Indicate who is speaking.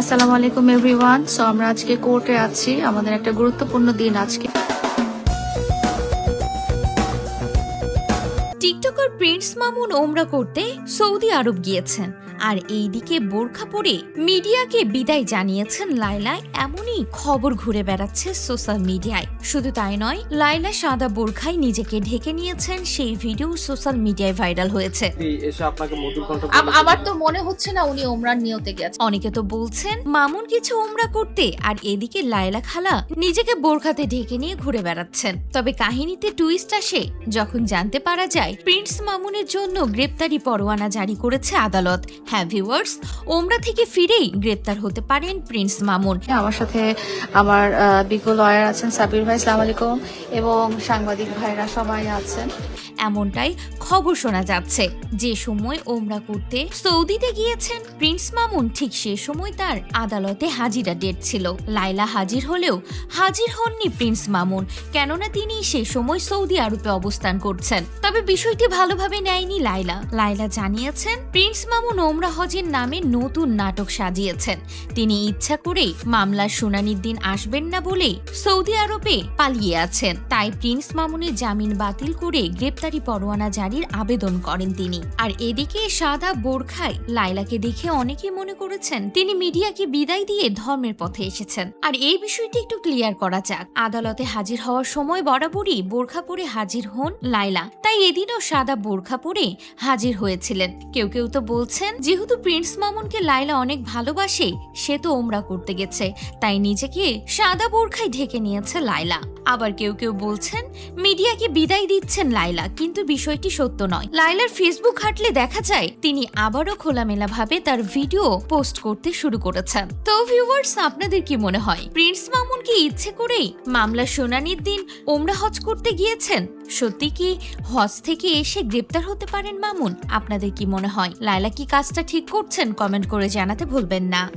Speaker 1: আসসালামু আলাইকুম everyone so আমরা আজকে কোর্টে আছি। আমাদের একটা গুরুত্বপূর্ণ দিন আজকে।
Speaker 2: টিকটকার প্রিন্স মামুন ওমরা করতে সৌদি আরব গিয়েছেন। আর এইদিকে বোরখা পরে মিডিয়াকে বিদায় জানিয়েছেন লাইলা এমনই খবর ঘুরে বেড়াচ্ছে সোশ্যাল মিডিয়ায়। শুধু তাই নয় লাইলা সাদা বোরখায় নিজেকে ঢেকে নিয়েছেন সেই ভিডিও সোশ্যাল মিডিয়ায় ভাইরাল হয়েছে।
Speaker 3: এই
Speaker 1: আমার তো মনে হচ্ছে না উনি ওমরান নিয়তে গেছে
Speaker 2: অনেকে তো বলছেন মামুন কিছু ওমরা করতে। আর এদিকে লায়লা খালা নিজেকে বোরখাতে ঢেকে নিয়ে ঘুরে বেড়াচ্ছেন। তবে কাহিনীতে টুইস্ট আসে যখন জানতে পারা যায় প্রিন্স মামুনের জন্য গ্রেপ্তারি পরোয়ানা জারি করেছে আদালত। হ্যাঁ ভিউয়ার্স ওমরা থেকে ফিরেই গ্রেপ্তার হতে পারেন প্রিন্স মামুন।
Speaker 1: আমার সাথে আমার বিজ্ঞ লয়ার আছেন সাবির ভাই সালাম আলাইকুম এবং সাংবাদিক ভাইরা সবাই আছেন।
Speaker 2: এমনটাই খবর শোনা যাচ্ছে। যে সময় ওমরা করতে সৌদিতে গিয়েছেন প্রিন্স মামুন ঠিক সে সময় তার আদালতে হাজিরা ডেট ছিল। লাইলা হাজির হলেও হাজির হননি প্রিন্স মামুন কেননা তিনি সে সময় সৌদি আরবে অবস্থান করছেন। তবে বিষয়টি ভালোভাবে নেয়নি লাইলা লাইলা জানিয়েছেন, প্রিন্স মামুন ওমরা হজের নামে নতুন নাটক সাজিয়েছেন। তিনি ইচ্ছা করেই মামলার শুনানির দিন আসবেন না বলেই সৌদি আরবে পালিয়ে আছেন। তাই প্রিন্স মামুনের জামিন বাতিল করে গ্রেপ্তারি পরোয়ানা জারির আবেদন করেন তিনি। আর এদিকে সাদা বোরখায় লাইলাকে দেখে অনেকেই মনে করেছেন, তিনি মিডিয়াকে বিদায় দিয়ে ধর্মের পথে এসেছেন। আর এই বিষয়টি একটু ক্লিয়ার করা যাক। আদালতে হাজির হওয়ার সময় বরাবরই বোরখা পরে হাজির হন লাইলা তাই এদিনও সাদা বোরখা পরে হাজির হয়েছিলেন। কেউ কেউ তো বলছেন, যেহেতু প্রিন্স মামুনকে লাইলা অনেক ভালোবাসে, সে তো ওমরা করতে গেছে। তাই নিজেকে সাদা বোরখায় ঢেকে নিয়েছে লাইলা আবার কেউ কেউ বলছেন, মিডিয়াকে বিদায় দিচ্ছেন লাইলা কিন্তু বিষয়টি সত্য নয়। লাইলার ফেসবুক ঘাটলে দেখা যায়, তিনি আবারও খোলামেলা ভাবে তার ভিডিও পোস্ট করতে শুরু করেছেন। তো ভিউয়ার্স, আপনাদের কি মনে হয়, প্রিন্স মামুন কি ইচ্ছে করেই মামলা শুনানির দিন ওমরা হজ করতে গিয়েছেন? সত্যি কি হজ থেকে এসে গ্রেপ্তার হতে পারেন মামুন? আপনাদের কি মনে হয়? লাইলা কি কাজটা ঠিক করছেন? কমেন্ট করে জানাতে ভুলবেন না।